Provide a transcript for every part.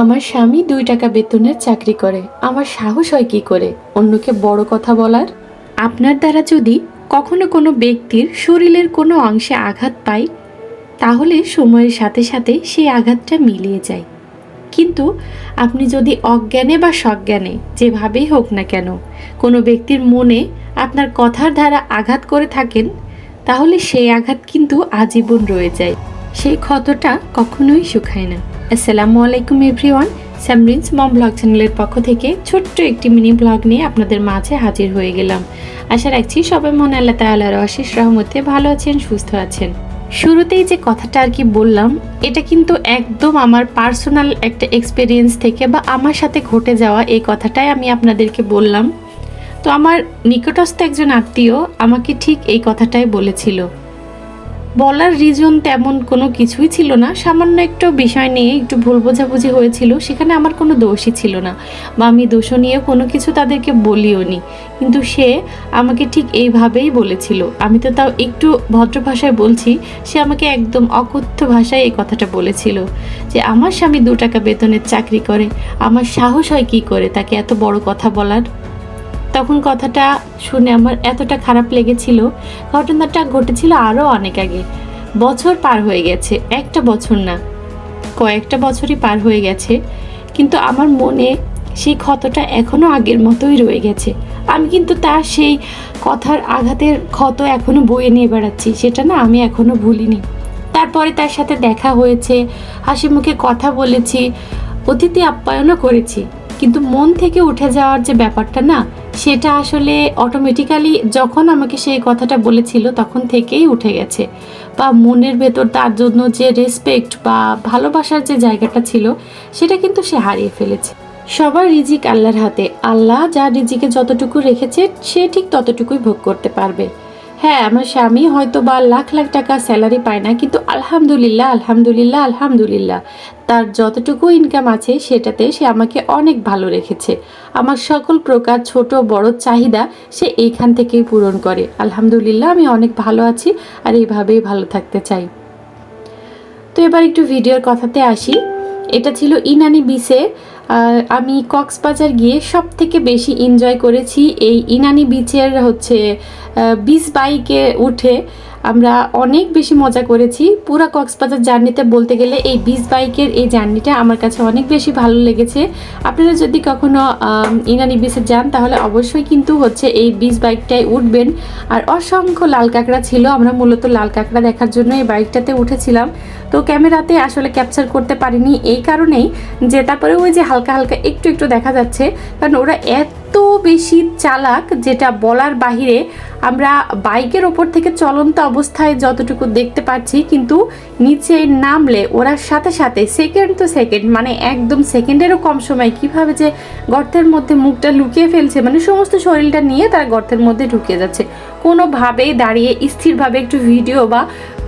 আমার স্বামী দুই টাকা বেতনের চাকরি করে। আমার সাহস হয় কি করে? অন্যকে বড় কথা বলার? আপনার দ্বারা যদি কখনো কোনো ব্যক্তির শরীরের কোনো অংশে আঘাত পায় তাহলে সময়ের সাথে সাথে সেই আঘাতটা মিলিয়ে যায়। কিন্তু আপনি যদি অজ্ঞানে বা সজ্ঞানে, যেভাবেই হোক না কেন, কোনো ব্যক্তির মনে আপনার কথার দ্বারা আঘাত করে থাকেন, তাহলে সেই আঘাত কিন্তু আজীবন রয়ে যায়। সেই ক্ষতটা কখনোই শুকায় না। আসসালামু আলাইকুম এভরিওয়ান স্যামরিন্স মম ব্লগ চ্যানেলের পক্ষ থেকে ছোট্ট একটি মিনি ব্লগ নিয়ে আপনাদের মাঝে হাজির হয়ে গেলাম। আশা রাখছি সবাই মনে আল্লাহ তাল্লাহর অশেষ রহমতে ভালো আছেন, সুস্থ আছেন। শুরুতেই যে কথাটা আর কি বললাম, এটা কিন্তু একদম আমার পার্সোনাল একটা এক্সপিরিয়েন্স থেকে বা আমার সাথে ঘটে যাওয়া এই কথাটাই আমি আপনাদেরকে বললাম। তো আমার নিকটস্থ একজন আত্মীয় আমাকে ঠিক এই কথাটাই বলেছিল। বলার রিজন তেমন কোনো কিছুই ছিল না। সামান্য একটু বিষয় নিয়ে একটু ভুল বোঝাবুঝি হয়েছিল, সেখানে আমার কোনো দোষই ছিল না। বা আমি দোষ নিয়ে কোনো কিছু তাদেরকে বলিও নি কিন্তু সে আমাকে ঠিক এইভাবেই বলেছিল। আমি তো তাও একটু ভদ্র ভাষায় বলছি, সে আমাকে একদম অকথ্য ভাষায় এই কথাটা বলেছিল যে, আমার স্বামী দু টাকা বেতনের চাকরি করে, আমার সাহস হয় কী করে তাকে এত বড় কথা বলার? তখন কথাটা শুনে আমার এতটা খারাপ লেগেছিল, ঘটনাটা ঘটেছিল আরও অনেক আগে। বছর পার হয়ে গেছে, একটা বছর না, কয়েকটা বছরই পার হয়ে গেছে, কিন্তু আমার মনে সেই ক্ষতটা এখনও আগের মতোই রয়ে গেছে। আমি কিন্তু তার সেই কথার আঘাতের ক্ষত এখনও বয়ে নিয়ে বেড়াচ্ছি, সেটা না আমি এখনও ভুলিনি। তারপরে তার সাথে দেখা হয়েছে, হাসি মুখে কথা বলেছি, অতিথি আপ্যায়নও করেছি, কিন্তু মন থেকে উঠে যাওয়ার যে ব্যাপারটা না সেটা আসলে অটোমেটিক্যালি যখন আমাকে সেই কথাটা বলেছিল, তখন থেকেই উঠে গেছে। বা মনের ভেতর তার জন্য যে রেসপেক্ট বা ভালোবাসার যে জায়গাটা ছিল, সেটা কিন্তু সে হারিয়ে ফেলেছে। সবার রিজিক আল্লাহর হাতে। আল্লাহ যা রিজিকে যতটুকু রেখেছে, সে ঠিক ততটুকুই ভোগ করতে পারবে। হ্যাঁ আমার স্বামী হয়তো বা লাখ লাখ টাকা স্যালারি পায় না, কিন্তু আলহামদুলিল্লাহ আলহামদুলিল্লাহ আলহামদুলিল্লাহ। তার যতটুকু ইনকাম আছে, সেটাতে সে আমাকে অনেক ভালো রেখেছে। আমার সকল প্রকার ছোট, বড় চাহিদা সে এইখান থেকেই পূরণ করে। আলহামদুলিল্লাহ, আমি অনেক ভালো আছি আর এইভাবেই ভালো থাকতে চাই। তো এবার একটু ভিডিওর কথাতে আসি। এটা ছিল ইনানি বিচে আর আমি কক্সবাজার গিয়ে সব থেকে বেশি এনজয় করেছি এই ইনানি বিচের হচ্ছে বিচ বাইকে উঠে। আমরা অনেক বেশি মজা করেছি। পুরা কক্সবাজার জার্নিতে বলতে গেলে এই বিচ বাইকের এই জার্নিটা আমার কাছে অনেক বেশি ভালো লেগেছে। আপনারা যদি কখনো ইনানি বিচে যান, তাহলে অবশ্যই কিন্তু হচ্ছে এই বিচ বাইকটায় উঠবেন। আর অসংখ্য লাল কাঁকড়া ছিল। আমরা মূলত লাল কাঁকড়া দেখার জন্য এই বাইকটাতে উঠেছিলাম। তো ক্যামেরাতে আসলে ক্যাপচার করতে পারিনি। এই কারণেই যে তারপরে ওই যে হালকা হালকা একটু একটু দেখা যাচ্ছে, কারণ ওরা এত বেশি চালাক যেটা বলার বাহিরে আমরা বাইকের ওপর থেকে চলন্ত অবস্থায় যতটুকু দেখতে পাচ্ছি, কিন্তু নিচে নামলে ওরা সাথে সাথে সেকেন্ড তো সেকেন্ড মানে একদম সেকেন্ডেরও কম সময় কীভাবে যে গর্তের মধ্যে মুখটা লুকিয়ে ফেলছে মানে সমস্ত শরীরটা নিয়ে তারা গর্তের মধ্যে ঢুকে যাচ্ছে। কোনোভাবেই দাঁড়িয়ে স্থিরভাবে একটু ভিডিও বা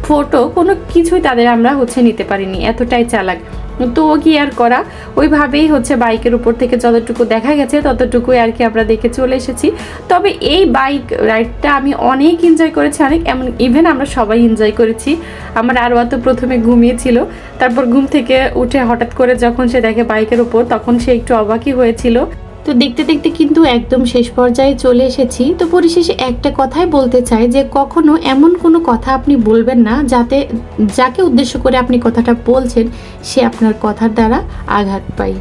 ফটো কোনো কিছুই তাদের আমরা হচ্ছে নিতে পারিনি, এতটাই চালাক। তো ও কি আর করা? ওইভাবেই হচ্ছে বাইকের উপর থেকে যতটুকু দেখা গেছে, ততটুকুই আর কি আমরা দেখে চলে এসেছি। তবে এই বাইক রাইডটা আমি অনেক এনজয় করেছি, অনেক এমন ইভেন আমরা সবাই এনজয় করেছি। আমার আরও তো প্রথমে ঘুমিয়েছিল, তারপর ঘুম থেকে উঠে হঠাৎ করে যখন সে দেখে বাইকের উপর, তখন সে একটু অবাকই হয়েছিল। তো দেখতে দেখতে কিন্তু একদম শেষ পর্যায়ে চলে এসেছি। তো পরিশেষে একটা কথাই বলতে চাই যে কখনো এমন কোনো কথা আপনি বলবেন না যাতে, যাকে উদ্দেশ্য করে আপনি কথাটা বলছেন, সে আপনার কথার দ্বারা আঘাত পায়।